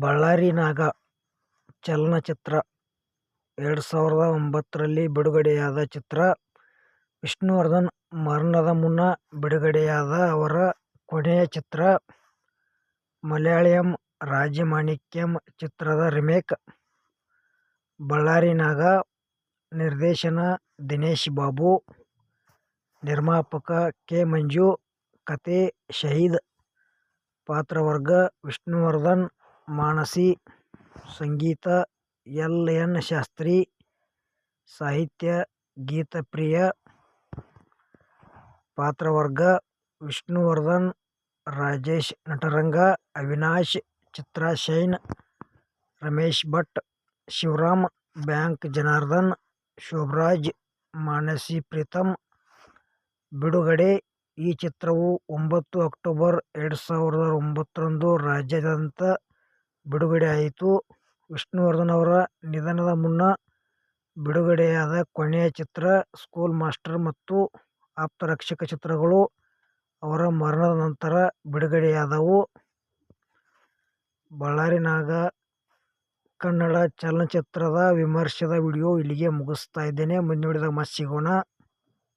ಬಳ್ಳಾರಿ ನಾಗ ಚಲನಚಿತ್ರ ಎರಡು ಸಾವಿರದ ಒಂಬತ್ತರಲ್ಲಿ ಬಿಡುಗಡೆಯಾದ ಚಿತ್ರ. ವಿಷ್ಣುವರ್ಧನ್ ಮರಣದ ಮುನ್ನ ಬಿಡುಗಡೆಯಾದ ಅವರ ಕೊನೆಯ ಚಿತ್ರ. ಮಲಯಾಳಂ ರಾಜಮಾಣಿಕ್ಯಂ ಚಿತ್ರದ ರಿಮೇಕ್. ಬಳ್ಳಾರಿ ನಾಗ. ನಿರ್ದೇಶನ ದಿನೇಶ್ ಬಾಬು. ನಿರ್ಮಾಪಕ ಕೆ. ಮಂಜು. ಕತೆ ಶಹೀದ್. ಪಾತ್ರವರ್ಗ ವಿಷ್ಣುವರ್ಧನ್, ಮಾನಸಿ. ಸಂಗೀತ ಎಲ್. ಎನ್. ಶಾಸ್ತ್ರಿ. ಸಾಹಿತ್ಯ ಗೀತಪ್ರಿಯ. ಪಾತ್ರವರ್ಗ ವಿಷ್ಣುವರ್ಧನ್, ರಾಜೇಶ್ ನಟರಂಗ, ಅವಿನಾಶ್, ಚಿತ್ರಾ ಶೈನ್, ರಮೇಶ್ ಭಟ್, ಶಿವರಾಮ್, ಬ್ಯಾಂಕ್ ಜನಾರ್ದನ್, ಶೋಭರಾಜ್, ಮಾನಸಿ ಪ್ರೀತಮ್. ಬಿಡುಗಡೆ ಈ ಚಿತ್ರವು ಒಂಬತ್ತು ಅಕ್ಟೋಬರ್ ಎರಡು ಸಾವಿರದ ಒಂಬತ್ತರಂದು ರಾಜ್ಯಾದ್ಯಂತ ಬಿಡುಗಡೆಯಾಯಿತು. ವಿಷ್ಣುವರ್ಧನ್ ಅವರ ನಿಧನದ ಮುನ್ನ ಬಿಡುಗಡೆಯಾದ ಕೊನೆಯ ಚಿತ್ರ, "ಸ್ಕೂಲ್ ಮಾಸ್ಟರ್' ಮತ್ತು "ಆಪ್ತರಕ್ಷಕ' ಚಿತ್ರಗಳು ಅವರ ಮರಣದ ನಂತರ ಬಿಡುಗಡೆಯಾದವು. ಬಳ್ಳಾರಿನಾಗ ಕನ್ನಡ ಚಲನಚಿತ್ರದ ವಿಮರ್ಶೆದ ವಿಡಿಯೋ ಇಲ್ಲಿಗೆ ಮುಗಿಸ್ತಾ ಇದ್ದೇನೆ. ಮುಂದಿನ ವಿಡಿಯೋದಾಗ ಮತ್ತೆ ಸಿಗೋಣ.